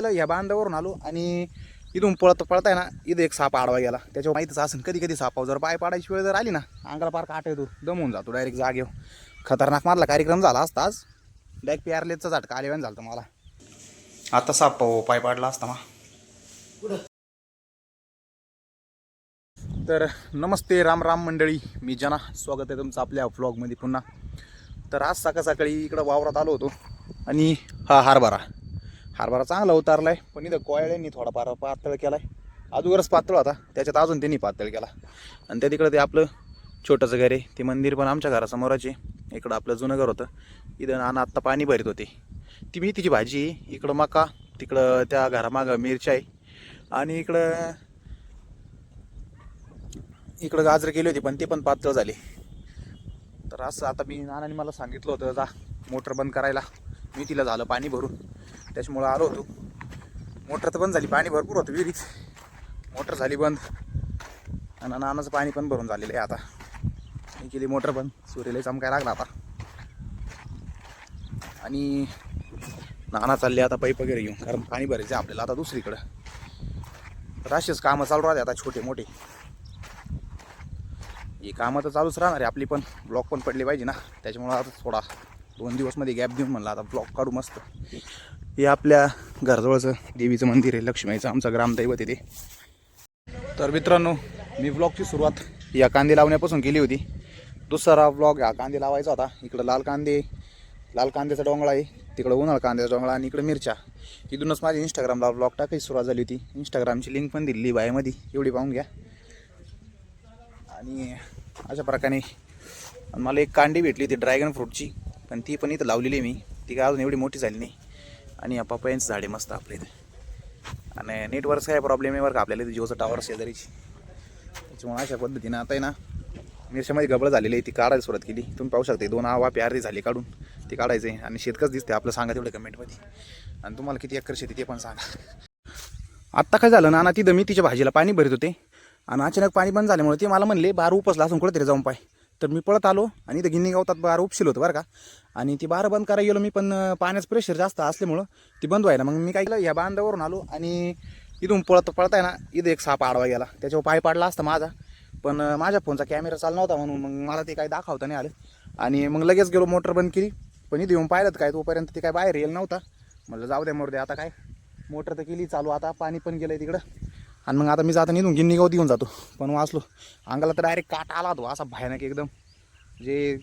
ह्या बांधावरून आलो आणि इथून पळत पळताय ना इथं एक साप आडवा गेला. त्याच्यावर माहितीच असेल कधी कधी सापावर जर पाय पाडायची वेळ जर आली ना अंगाला पार काट येतो दमून जातो डायरेक्ट जागेवर. खतरनाक मारला कार्यक्रम झाला असता आज. डायरेक्ट पिआरलेचा झटका आल्यावान झालं मला. आता साप पाय पाडला असता मा. तर नमस्ते राम राम मंडळी. मी जना. स्वागत आहे तुमचं आपल्या व्लॉगमध्ये पुन्हा. तर आज सकाळ सकाळी इकडं वावरात आलो होतो आणि हा हरभरा. हरभरा चांगला उतारला आहे पण इथं कोयळ्यांनी थोडाफार पातळ केला आहे अजूनच पातळ होता. त्याच्यात अजून त्यांनी पातळ केला. आणि त्या तिकडं ते आपलं छोटंसं घर आहे. ते मंदिर पण आमच्या घरासमोरच आहे. इकडं आपलं जुनं घर होतं. इथं नाना आत्ता पाणी भरत होते. ती मेथीची भाजी इकडं मका तिकडं त्या घरामागं मिरच्या आहे. आणि इकडं इकडं गाजर केली होती पण ते पण पातळ झाले. तर असं आता मी नानाने मला सांगितलं होतं जा मोटर बंद करायला. मी तिला झालं पाणी भरून. त्याच्यामुळं आलो होतो. मोटर तर बंद झाली पाणी भरपूर होतं विहिरीत. मोटर झाली बंद. आणि नानाचं पाणी पण भरून झालेलं आहे आता. मी केली मोटर बंद. सूर्यला चमकाय लागला आता. आणि नाना चालले आता पाईप वगैरे घेऊन कारण पाणी भरायचं आहे आपल्याला आता दुसरीकडं. तर असेच कामं चालू राहते आता छोटे मोठे. ही कामं तर चालूच राहणार आहे आपली पण. ब्लॉक पण पडली पाहिजे ना. त्याच्यामुळं आता थोडा दोन दिवसमध्ये गॅप देऊन म्हणलं आता ब्लॉक काढू मस्त. हे आपल्या घराजवळचं देवीचं मंदिर आहे लक्ष्मीचं आमचं ग्रामदैवत आहे ते. तर मित्रांनो मी ब्लॉगची सुरुवात या कांदे लावण्यापासून केली होती. दुसरा ब्लॉग हा कांदे लावायचा होता. इकडं लाल कांदे लाल कांद्याचा डोंगळा आहे. तिकडं उन्हाळ कांद्याचा डोंगळा आणि इकडं मिरच्या. इथूनच माझी इंस्टाग्रामला ब्लॉग टाकायची सुरुवात झाली होती. इंस्टाग्रामची लिंक पण दिली बायमध्ये. एवढी पाहून घ्या. आणि अशा प्रकारे मला एक कांडी भेटली ती ड्रॅगन फ्रूटची पण ती पण इथं लावलेली आहे मी. ती काय अजून एवढी मोठी झाली नाही. आणि या पपयांचं झाडे मस्त आपल्या इथे. आणि नेटवर्क काय प्रॉब्लेम आहे बरं का? आपल्याला इथे जिओचं टावर शेजारीची. त्याच्यामुळे अशा पद्धतीनं आता आहे ना मिरच्यामध्ये गबळ झालेली आहे ती काढायला सुरुवात केली. तुम्ही पाहू शकता दोन आवा प्यारी झाली काढून ते काढायचं. आहे आणि शेतकच दिसते आपलं सांगा तेवढं कमेंटमध्ये आणि तुम्हाला किती एकर शेती ते पण सांगा. आत्ता काय झालं ना ना तिथं मी तिच्या भाजीला पाणी भरत होते. आणि अचानक पाणी बंद झाल्यामुळे ते मला म्हणले बार उपसला असून कुठेतरी जाऊन पाय. तर मी पळत आलो आणि इथं गिन्नी गावतात बार उपशील होतं बरं का. आणि ती बारं बंद करायला गेलो मी पण पाण्याचं प्रेशर जास्त असल्यामुळं ती बंद व्हायला. मग मी काय केलं या बांधावरून आलो आणि इथून पळत पळताय ना इथं एक साप आडवा गेला. त्याच्यावर पाय पाडला असता माझा. पण माझ्या फोनचा कॅमेरा चालू नव्हता म्हणून मग मला ते काही दाखवता नाही आलं. आणि मग लगेच गेलो मोटर बंद केली. पण इथे येऊन पाहिलं काय तोपर्यंत ते काय बाहेर येईल नव्हता. म्हटलं जाऊ द्या मोर द्या आता काय? मोटर तर केली चालू आता पाणी पण गेलं तिकडं. आणि मग आता मी जाता निघून गिन्नी गावत येऊन जातो. पण वाचलो. अंगाला तर डायरेक्ट काट आला तो असा भयानक एकदम. जे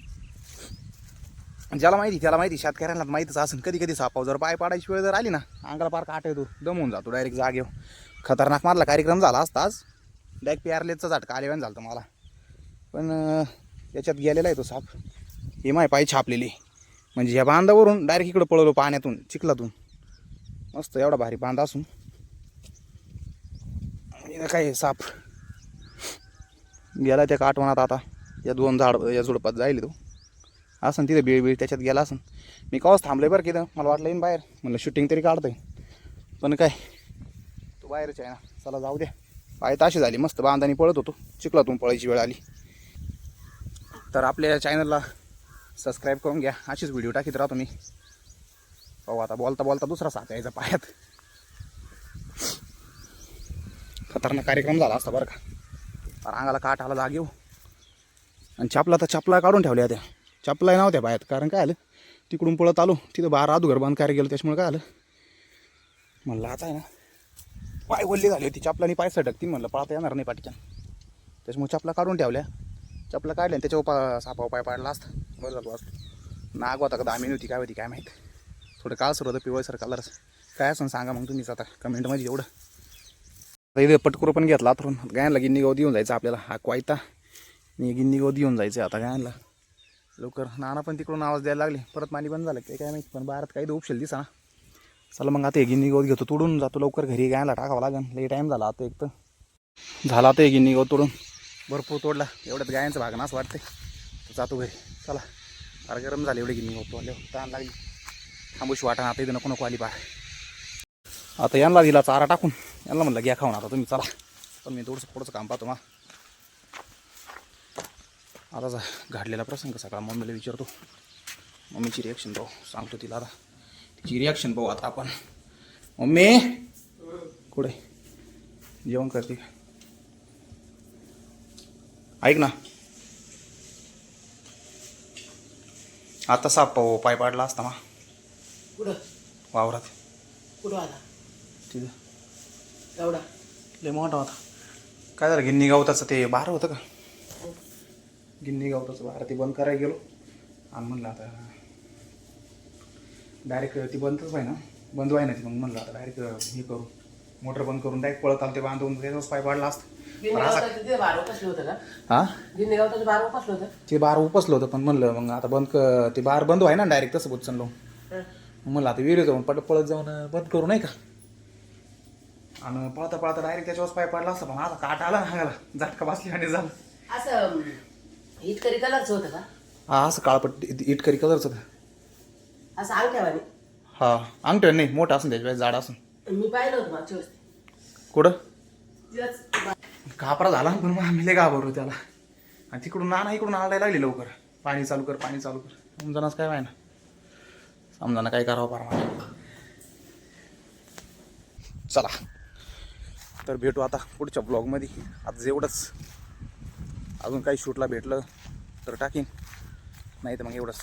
ज्याला माहिती त्याला माहिती शेतकऱ्यांना माहितीच असेल. कधी कधी सापाव जर पाय पाडायची वेळ जर आली ना अंगाला पार काट येतो. दमून जातो डायरेक्ट जागेवर. खतरनाक मारला कार्यक्रम झाला असता आज. डायरेक्ट पिआरलेचा झाटका आलेवान झालं मला. पण याच्यात गेलेला आहे तो साप. हे माय पाय छापलेली म्हणजे ह्या बांधावरून डायरेक्ट इकडं पळवलो पाण्यातून चिखलातून. मस्त एवढा भारी बांधा असून. इथं काय साप? गेला त्या काटवणात आता. या दोन झाड या झुडपात जाईल तो. असं तिथं बीळ बीळ त्याच्यात गेला असं मी कवाच थांबलोय बरं की इथं? मला वाटलं येईन बाहेर. म्हणलं शूटिंग तरी काढतोय. पण काय? तो बाहेरच आहे ना. चला जाऊ द्या. पाय ताशी झाली. मस्त बांधानी पळत होतो. चिखलातून पळायची वेळ आली. तर आपल्या चॅनलला सबस्क्राईब करून घ्या. अशीच व्हिडिओ टाकीत राहतो मी. पाहू आता बोलता बोलता दुसरा साथ यायचा पायात. खतरनाक कार्यक्रम झाला असता बरं का. रांगाला अंगाला काट आला हो आणि चपला तर चपला काढून ठेवल्या त्या. चपलाही नव्हत्या बाहेर कारण काय आलं तिकडून पळत आलो तिथं बारा अधुगर बंद करायला गेलो त्याच्यामुळे काय आलं म्हणलं आता आहे ना पाय वल्ली झाली होती चपलानी पाय सटकती म्हणलं पळता येणार नाही पाठीच्या त्याच्यामुळे चपला काढून ठेवल्या. चपला काढल्या आणि त्याच्यावर पा सापाव पाय पाडला असता. बरं झालं असतं नाग होता का दामिनी होती काय होती काय माहीत. थोडं काळसर होतं पिवळसर कलरच काय असं सांगा मग तुम्हीच आता कमेंटमध्ये एवढं. इथे पटकुरं पण घेतला आतरून गायनला गिन्नी गवत येऊन जायचं आपल्याला. हा क्वायता. आणि गिन्नी गवत येऊन जायचं आता गायनला. लवकर नाना पण तिकडून आवाज द्यायला लागले. परत पाणी बंद झालं. ते काय माहिती पण बाहेर काही उपशेल दिसा चला मग आता हे गिन्नी गवत घेतो तोडून. जातो लवकर घरी. गायला टाकावं लागेल लई टाईम झाला आता एक तर. झाला आता हे गिन्नी गवत तोडून. भरपूर तोडला. एवढ्यात गायांचं भागणं असं वाटते जातो घरी. चला. फार गरम झाले एवढे गिन्नी गवत तोडले ताण लागली. थांबूशी वाटा आता इथं नको नको आली बाहेर. आता यांना दिला चारा टाकून. यांना म्हणलं घ्या खाऊन आता तुम्ही चला. पण मी थोडंसं पुढचं काम पाहतो मा आता जा घडलेला प्रसंग सकाळ मम्मीला विचारतो. मम्मीची रिॲक्शन पाहू सांगतो तिला आता. तिची रिॲक्शन पाहू आता आपण. मम्मी! कुठे? जेवण करते ऐक ना. आता साप पाव पाय पाडला असता मा. कुठं? वावरात. कुठं आला तिथं. एवढा. लय मोठा होता. काय झालं गिन्नी गावताचं ते बार होतं का? गिन्नी गावताचं बार ते बंद करायला गेलो. आणि म्हणलं आता डायरेक्ट ती बंदच आहे ना बंद व्हाय ना ती मग म्हणलं आता डायरेक्ट हे करू. मोटर बंद करून डायरेक्ट पळत आलं ते बांधून त्याच्यावर पाय पाडला असतं. हा? ते बार उपसलं होतं पण म्हणलं मग आता बंद क- ते बार बंद व्हाय ना डायरेक्ट तसं बुचन लावून. हं. म्हणलं आता विहिरीत जाऊन पट पळत जाऊन बंद करू नाही का? आणि पळता पळता डायरेक्ट त्याच्यावर पाय पडला असता पण आता काट आला ना झटका बसली आणि झालं. असं इटकरी कलरचं होतं का? हा असं काळपट इटकरी कलरचं होतं. असं अंगठ्यावाने हा अंगठ्या नाही मोठं असून त्याच्या जाड असून. मी पाहिलं होतं मागच्या वेळेस. कुठं? कापरा झाला पण मग आम्ही लय घाबरलो त्याला. आणि तिकडून नाना इकडून आणायला लागली लवकर. पाणी चालू कर पाणी चालू कर. समजानाच काय ना समजाना काय करावं पारा चला. तर भेटू आता पुढच्या ब्लॉगमध्ये. आज एवढंच अजून काही शूटला भेटलं तर टाकीन. नाही तर मग एवढंच.